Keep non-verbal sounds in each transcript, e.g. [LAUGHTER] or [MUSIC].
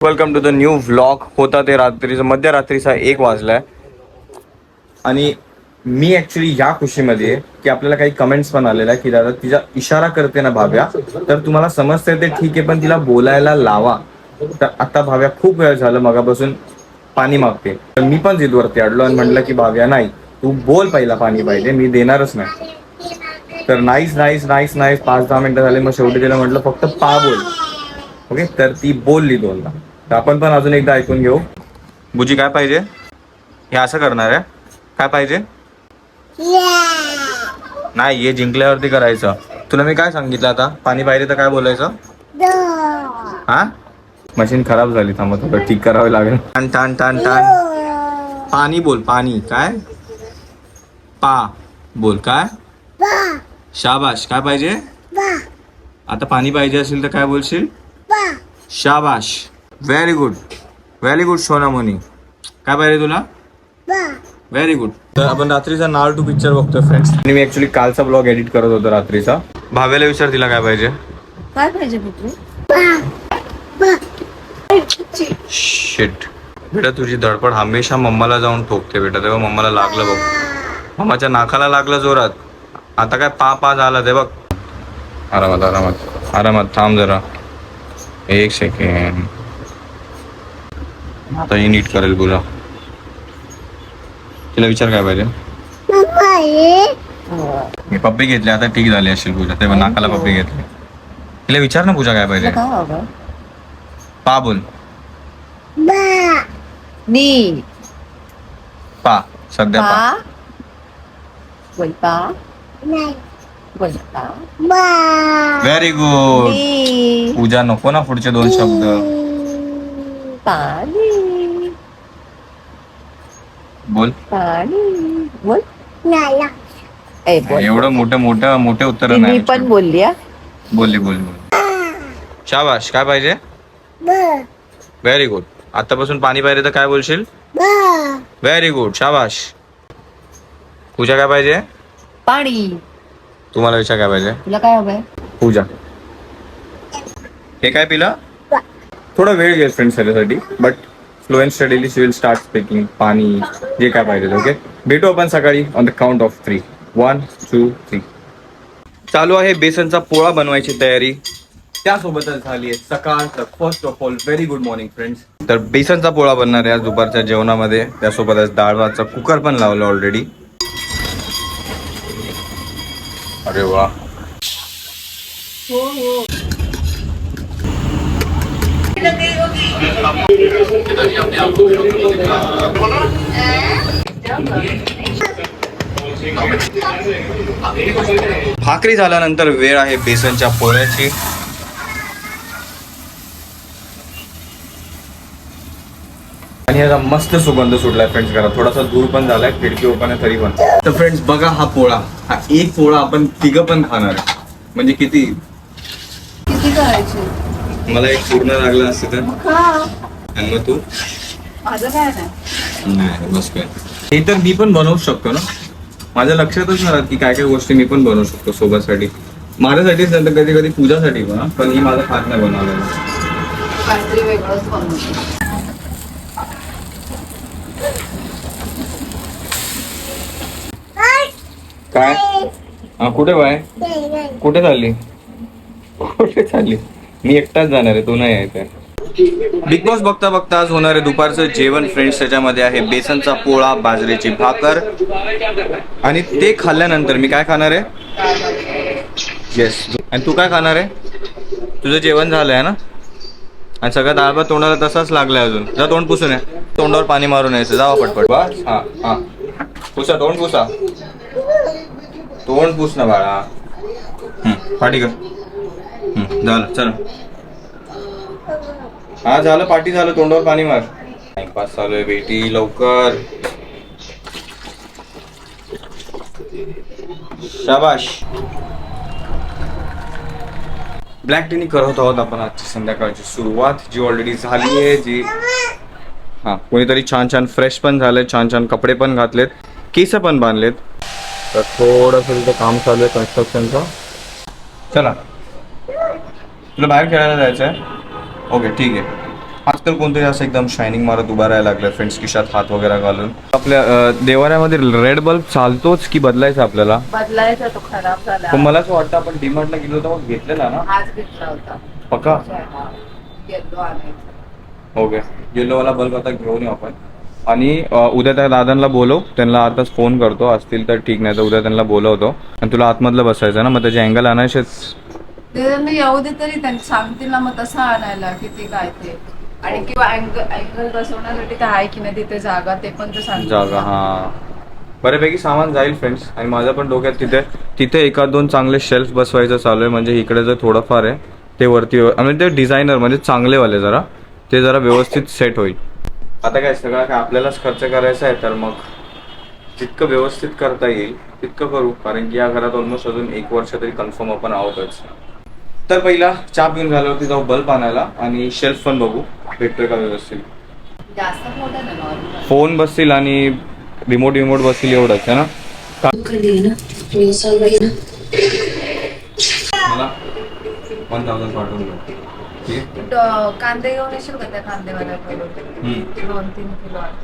Welcome to the new vlog होता ते रात्रीचं. मध्यरात्रीचा एक वाजलाय. आणि मी ऍक्च्युली या खुशीमध्ये की आपल्याला काही कमेंट्स पण आलेल्या की दादा तिचा इशारा करते ना भाव्या. तर तुम्हाला समजते ते ठीक आहे पण तिला बोलायला लावा. तर आता भाव्या खूप वेळ झालं मगापासून पाणी मागते. तर मी पण जिदवरती अडलो आणि म्हटलं की भाव्या नाही तू बोल पहिला पाणी पाहिजे. मी देणारच नाही. तर नाईस नाईस नाईस नाईस पाच दहा मिनिटं झाले. मग शेवटी तिला म्हटलं फक्त पा बोल. ओके तर ती बोलली दोनदा. तर आपण पण अजून एकदा ऐकून घेऊ. बुजी काय पाहिजे? हे असं करणार आहे. काय पाहिजे? नाही हे जिंकल्यावरती करायचं. तुला मी काय सांगितलं आता? पाणी पाहिजे तर काय बोलायचं? हा? मशीन खराब झाली थांबा थोडं ठीक करावं लागेल. टान टान टान टान. पाणी बोल पाणी. काय? पा. बोल काय? शाबाश. काय पाहिजे? आता पाणी पाहिजे असेल तर काय बोलशील? शाबाश. व्हेरी गुड व्हेरी गुड सोनामोनी काय पाहिजे तुला? व्हेरी गुड तर आपण रात्रीचा नाळ टू पिक्चर बघतोय फ्रेंड्स आणि मी ऍक्च्युली कालचा ब्लॉग एडिट करत होतो रात्रीचा. भाव्याला विचार तिला काय पाहिजे? काय पाहिजे शिट बेटा तुझी धडपड हमेशा मम्माला जाऊन ठोकते बेटा. तेव्हा मम्माला लागलं बघ. मम्माच्या नाकाला लागलं जोरात. आता काय पा पा झाला ते बघ. आरामात आरामात. आरामात थांब जरा. एक सेकंड आता ही नीट करेल बोला. तिला विचार काय पाहिजे? मी पप्पी घेतली आता ठीक झाली असेल पूजा. तेव्हा नाकाला पप्पी घेतली. तिला विचार ना पूजा काय पाहिजे. पा बोल. नी पा. सध्या पा. पा. बोल व्हेरी गुड नी पूजा नको ना पुढचे दोन शब्द. पाणी बोल. पाणी बोल. ए बोल. एवढं मोठं मोठं मोठे उत्तर मी नाही पण बोलली हा. बोलली बोलली बोलली. शाबाश काय पाहिजे? व्हेरी गुड आतापासून पाणी पाहिजे तर काय बोलशील? व्हेरी गुड शाबाश पूजा काय पाहिजे? पाणी. तुम्हाला विचार काय पाहिजे? तुला काय हवंय पूजा. हे काय पिलं? थोडा वेळ घेईल फ्रेंड्स त्याच्यासाठी but fluent steadily she will start speaking पाणी जे काय पाहिजे ओके भेटू आपण सकाळी on the count of three one two three चालू आहे बेसनचा पोळा बनवायची तयारी. त्यासोबतच झाली आहे सकाळ. तर first of all very good morning friends तर बेसनचा पोळा बनणार आहे आज दुपारच्या जेवणामध्ये. त्यासोबतच डाळ भातचा कुकर पण लावला ऑलरेडी अरे वा. हो, हो. भाकरी झाल्यानंतर वेळ आहे बेसनच्या पोळ्याची. आणि याचा मस्त सुगंध सुटलाय फ्रेंड्स करा थोडासा दूर पण झालाय खिडकी ओपन आहे तरी पण. तर फ्रेंड्स बघा हा पोळा. हा एक पोळा आपण तिघ पण खाणार म्हणजे किती? किती करायची? मला एक पूर्ण लागला असते तर आणि मग तू? माझं काय नाही नाही बस काय हे तर मी पण बनवू शकतो ना? माझ्या लक्षातच नाही राहत की काय काय गोष्टी मी पण बनवू शकतो सोबतसाठी माझ्यासाठीच नंतर कधी कधी पूजासाठी पण हा. पण ही माझा खात नाही बनवते काय? हा कुठे बाय. कुठे चालली? कुठे चालली? मी एकटाच जाणार आहे तू नाही यायचं बिग बॉस बघता बघता आज होणार आहे दुपारचं जेवण फ्रेंड्स त्याच्यामध्ये आहे. बेसनचा पोळा बाजरीची भाकर. आणि ते खाल्ल्यानंतर मी काय खाणार आहे? येस आणि तू काय खाणार आहे? तुझं जेवण झालं आहे ना? आणि सगळं डाळ भात तोंडाला तसाच लागलाय अजून. जा तोंड पुसून आहे तोंडावर पाणी मारून यायचं. जावा पटपट. बस? हा हा. पुसा तोंड पुसा. तोंड पुस ना बाळा. पाठी कर. हम्म, झालं चल. हा झालं पाठी झालं तोंडावर पाणी मार. टाइमपास चालू आहे बेटी लवकर. शाबाश. ब्लॅक टीनी करत आहोत आपण आजची संध्याकाळची सुरुवात जी ऑलरेडी झाली आहे जी हा कोणीतरी छान छान फ्रेश पण झालंय छान छान कपडे पण घातलेत केस पण बांधलेत. तर थोडंसं तिथं काम चालू आहे कन्स्ट्रक्शनचं चला. तुला बाहेर खेळायला जायचं आहे ओके ठीक आहे. आजकाल कोणतरी असं एकदम शायनिंग मारत उभा राहायला लागलं फ्रेंड्स खिशात हात वगैरे घालून. आपल्या अं, देवाऱ्यामध्ये रेड बल्ब चालतोच की बदलायचा आपल्याला? बदलायचा तो खराब झाला. पण मला असं वाटतं आपण डीमार्टला गेलो होतो मग घेतलेला ना? आज घेतला होता. पक्का? येल्लो आणायचा ओके येल्लोवाला बल्ब आता घेऊन येऊ आपण. आणि अं, उद्या त्या दादांना बोलव त्यांना आताच फोन करतो असतील तर ठीक नाही तर उद्या त्यांना बोलवतो. आणि तुला आतमधलं बसायचं ना मग त्याचे अँगल आणायचेच. ते मी येऊ दे तरी त्यांनी सांगतील ना मग तसं आणायला किती काय ते. आणि किंवा अँगल अँगल बसवण्यासाठी ते आहे की नाही तिथे जागा ते पण ते सांगतील. जागा हा. बऱ्यापैकी सामान जाईल फ्रेंड्स आणि माझ्या पण डोक्यात तिथे तिथे एका दोन चांगले शेल्फ बसवायचं चालू आहे. म्हणजे इकडे जर थोडंफार आहे ते वरती म्हणजे ते डिझायनर म्हणजे चांगलेवाले जरा. ते जरा व्यवस्थित सेट होईल. आता काय सगळं काय आपल्यालाच खर्च करायचा आहे तर मग जितकं व्यवस्थित करता येईल तितकं करू. कारण की या घरात ऑलमोस्ट अजून एक वर्ष तरी कन्फर्म आपण आहोतच. तर पहिला चहा पिऊन झाल्यावरती जाऊ बल्ब आणायला आणि शेल्फ पण बघू. भेटतोय का व्यवस्थित? जास्त मोठं ना नॉर्मल फोन बसतील आणि रिमोट रिमोट बसतील एवढंच आहे ना? मला वन थाउजंड पाठवून द्या. ठीक आहे? कांदे घेऊन येशील का त्या कांदेवाल्याकडून हम्म. दोन तीन किलो. आण.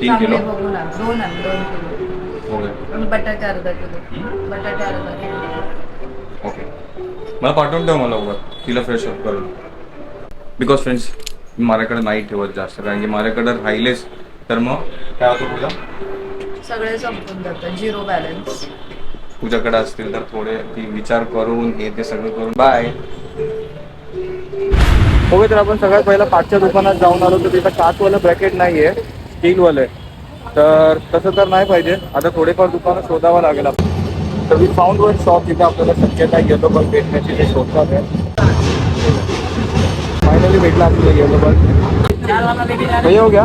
तीन चांगले किलो? बघून आण दोन आण दोन किलो. ओके आणि बटाटे अर्धा किलो. हम्म. बटाटे अर्धा किलो. ओके. मला पाठवून ठेव मला उभं तिला फ्रेश अप करून. बिकॉज फ्रेंड्स माझ्याकडे नाही ठेवत जास्त. कारण की माझ्याकडे राहिलेच. तर मग? काय होतं तुझा सगळे संपून जातं. झिरो बॅलन्स तुझ्याकडे असतील तर थोडे ती विचार करून हे ते सगळं करून. बाय ओके तर आपण सगळ्यात पहिला पाचच्या दुकानात जाऊन आलो तर तिथं काचवालं ब्रॅकेट नाही आहे स्टीलवालं आहे. तर तसं तर नाही पाहिजे. आता थोडेफार दुकानं शोधावं लागेल आपण तर मी फाउंड वन शॉप जिथे आपल्याला शक्यता येलो बल्ब भेटण्याची ते शोधतात आहे. फायनली भेटला आपल्याला येलो बल्ब भैया हो गया.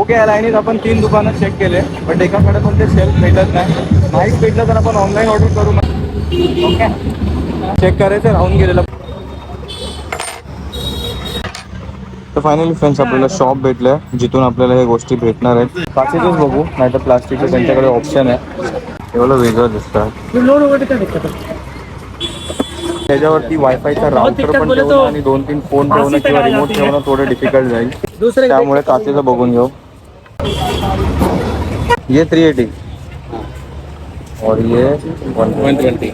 ओके या लाईनीत आपण तीन दुकानं चेक केले बट एकाकडे पण ते सेल्फ भेटत नाही. माहीत भेटलं तर आपण ऑनलाईन ऑर्डर करू ओके चेक करायचं राहून गेलेलं. तर फायनली फ्रेंड्स आपल्याला शॉप भेटलंय जिथून आपल्याला हे गोष्टी भेटणार आहेत. काचेचेच बघू नाही तर प्लास्टिकचे त्यांच्याकडे ऑप्शन आहे. एवढं वेगळं दिसतं. त्याच्यावरती वायफायचा राउटर पण ठेवणं आणि दोन तीन फोन ठेवणं किंवा रिमोट ठेवणं थोडं डिफिकल्ट जाईल. त्यामुळे काचेचं बघून घेऊ. ये थ्री एटी और ये वन ट्वेंटी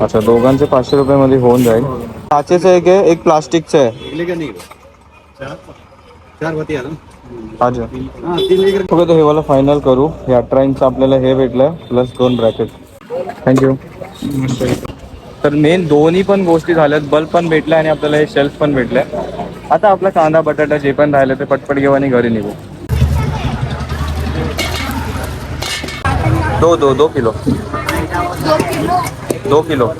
अच्छा दोघांचे पाचशे रुपयामध्ये होऊन जाईल. काचेचं एक आहे एक प्लास्टिकचं आहे. अच्छा हा वाला फायनल करू. हे अठरा इंच आपल्याला हे भेटलं प्लस दोन ब्रॅकेट थँक्यू तर मेन दोन्ही पण गोष्टी झाल्यात. बल्ब पण भेटला आणि आपल्याला हे शेल्फ पण भेटलंय. आता आपला कांदा बटाटा जे पण राहिलं ते पटपट घेऊ आणि घरी निघू. दो दो दो किलो. दो kilo.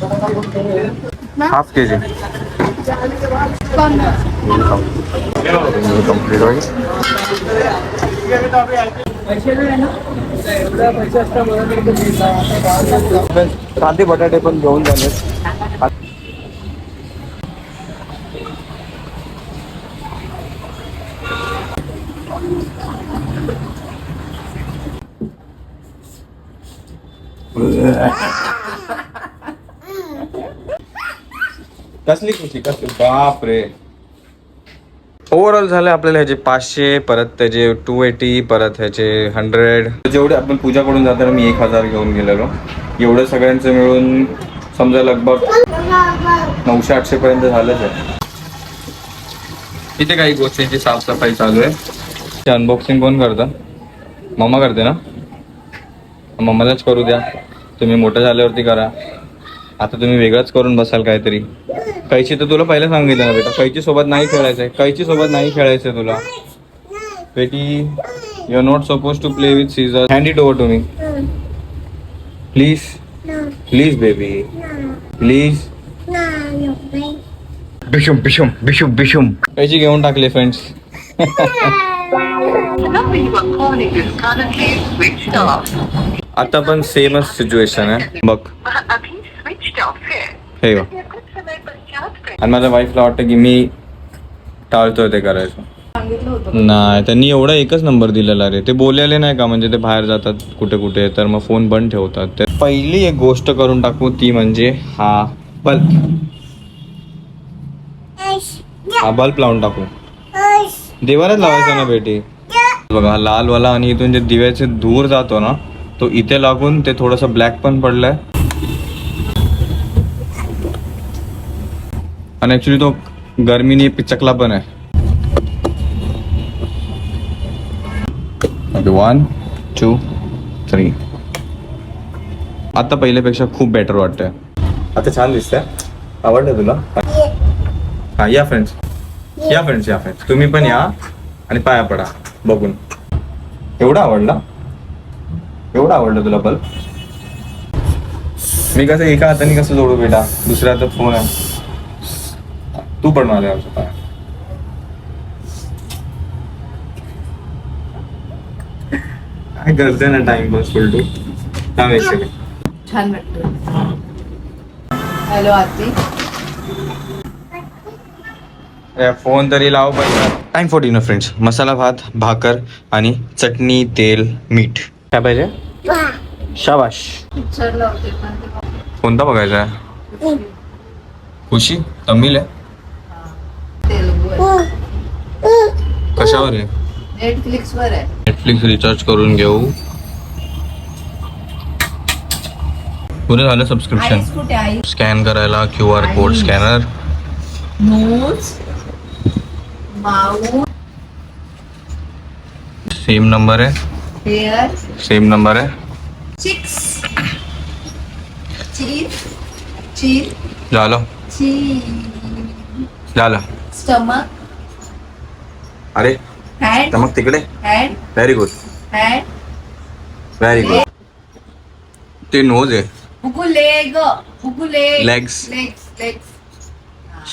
Half K G complete होईल कांदे बटाटे पण घेऊन झाले Yeah. [LAUGHS] कसली खुशी कसली? बाप रे ओव्हरऑल झालं आपल्याला ह्याचे पाचशे परत त्याचे टू एटी परत ह्याचे हंड्रेड जेवढे आपण पूजा करून जाताना मी एक हजार घेऊन गेलेलो. एवढं सगळ्यांचं मिळून समजा लगभग नऊशे आठशे पर्यंत झालंच आहे. इथे काही गोष्टींची साफसफाई चालू आहे. अनबॉक्सिंग कोण करतं? मम्मा करते ना? मम्मालाच करू द्या. तुम्ही मोठं झाल्यावरती करा. आता तुम्ही वेगळंच करून बसाल काहीतरी. कैची तर तुला पहिलं सांगितलं ना बेटा कैची सोबत नाही खेळायचंय. कैची सोबत नाही खेळायचंय तुला. बेटी you are not suppose to play with scissor hand it over to me please please baby please बिशुम बिशुम बिशुम बिशुम कैची घेऊन टाकले फ्रेंड्स. [LAUGHS] आता पण सेमच सिच्युएशन आहे बघ. है हे आणि माझ्या वाईफला वाटतं की मी टाळतोय ते करायचं. नाही त्यांनी एवढा एकच नंबर दिलेला रे. ते बोललेले नाही का म्हणजे ते बाहेर जातात कुठे कुठे तर मग फोन बंद ठेवतात. तर पहिली एक गोष्ट करून टाकू ती म्हणजे हा बल्ब. हा बल्ब लावून टाकू. देवालाच लावायचा ना बेटी. बघा लालवाला आणि इथून जे दिव्याचे दूर जातो ना तो इथे लागून ते थोडस ब्लॅक पण पडलंय. आणि ऍक्च्युली तो गर्मीने पिचकला पण आहे वन टू थ्री आता पहिल्यापेक्षा खूप बेटर वाटतंय आता छान दिसतंय आवडलं तुला हा या फ्रेंड्स या फ्रेंड्स या फ्रेंड्स तुम्ही पण या आणि पाया पडा बघून एवढा आवडला एवढा आवडलं तुला बल्ब मी कसं एका हाताने कसं जोडू बेटा दुसऱ्या हातात फोन आहे तू पण माझ्या आमच्या पाया काय करते ना टाइमपास फुल टू थांब एक सेकंड छान वाटतं हॅलो आरती. फोन तरी लाव पाहिजे टाइम फॉर डिनर फ्रेंड्स मसाला भात भाकर आणि चटणी तेल मीठ. काय पाहिजे? शाबाश. पिक्चर लावते पण ते बघ. कोणता बघायचा? आहे खुशी? आहे तेलुगू आहे. कशावर आहे? नेटफ्लिक्स वर आहे. नेटफ्लिक्स रिचार्ज करून घेऊ. पुरे झालं सबस्क्रिप्शन कुठे आई स्कॅन करायला Q R code. Scanner nose माऊ सेम नंबर आहे. हेअर सेम नंबर आहे. चिक्स झालं झालं स्टमक अरे तर मग तिकडे? Head very good head very good ते नोज आहे. बुकू लेग बुकू लेग Legs. लेग्स लेग्स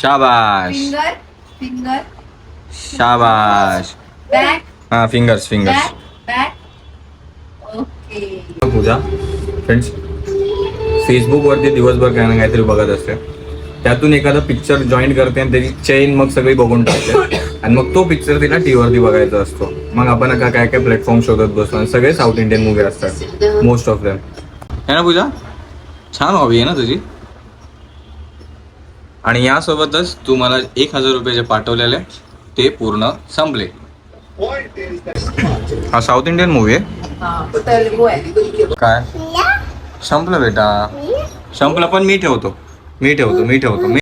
शाबाश फिंगर फिंगर शाबाश बॅक हा fingers fingers back back okay Puja. Friends फेसबुकवरती दिवसभर काही ना काहीतरी बघत असते. त्यातून एखादा पिक्चर जॉईन करते आणि त्याची चेन मग सगळी बघून टाकते. आणि मग तो पिक्चर तिला टी वरती बघायचा असतो. मग आपण आता काय काय प्लॅटफॉर्म शोधत बसतो आणि सगळे साऊथ इंडियन मूवी असतात. मोस्ट ऑफ देम है ना पूजा? छान हॉबी आहे ना तुझी? आणि यासोबतच तू मला एक हजार रुपये जे पाठवलेले ते पूर्ण संपले. हा साऊथ इंडियन मूवी आहे? हा तेलुगू आहे. काय? संपलं बेटा. संपलं पण मी ठेवतो. मी ठेवतो मी ठेवतो मी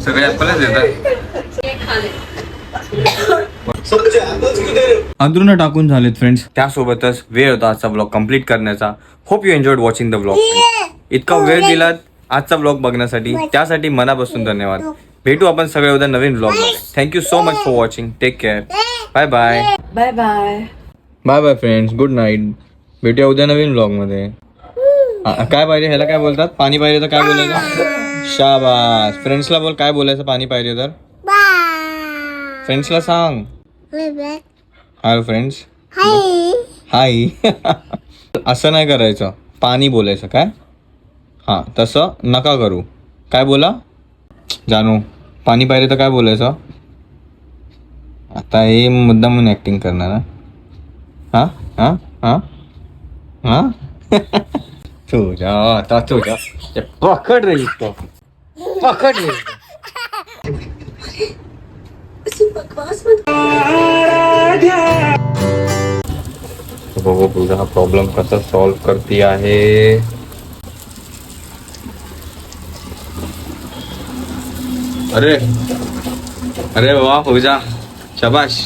सगळे ऍपलच देतात अंदरून टाकून झालेत फ्रेंड्स त्यासोबतच वेळ होता आजचा ब्लॉग कंप्लीट करण्याचा. Hope you enjoyed watching the blog इतका वेळ दिलात आजचा ब्लॉग बघण्यासाठी. त्यासाठी मनापासून धन्यवाद. भेटू आपण सगळे उद्या नवीन blog thank you so much for watching take care bye bye bye bye bye bye friends good night भेटूया उद्या नवीन ब्लॉग काय पाहिजे? ह्याला काय बोलतात? पाणी पाहिजे तर काय बोलायचं? शाबास. फ्रेंड्सला बोल काय बोलायचं पाणी पाहिजे तर? फ्रेंड्सला सांग. हॅलो फ्रेंड्स हाय असं नाही करायचं. पाणी बोलायचं काय? हां तसं नका करू. काय बोला? जानू पाणी पाहिजे तर काय बोलायचं? आता हे मुद्दाम म्हणून ऍक्टिंग करणार ना हा? हा? हा? [LAUGHS] हा तुझ्या आता तुझ्या ते पकड रे इतकं पकड रे इतकं. बघू तुझा हा प्रॉब्लेम कसा सॉल्व करते आहे अरे अरे वा पूजा शबाश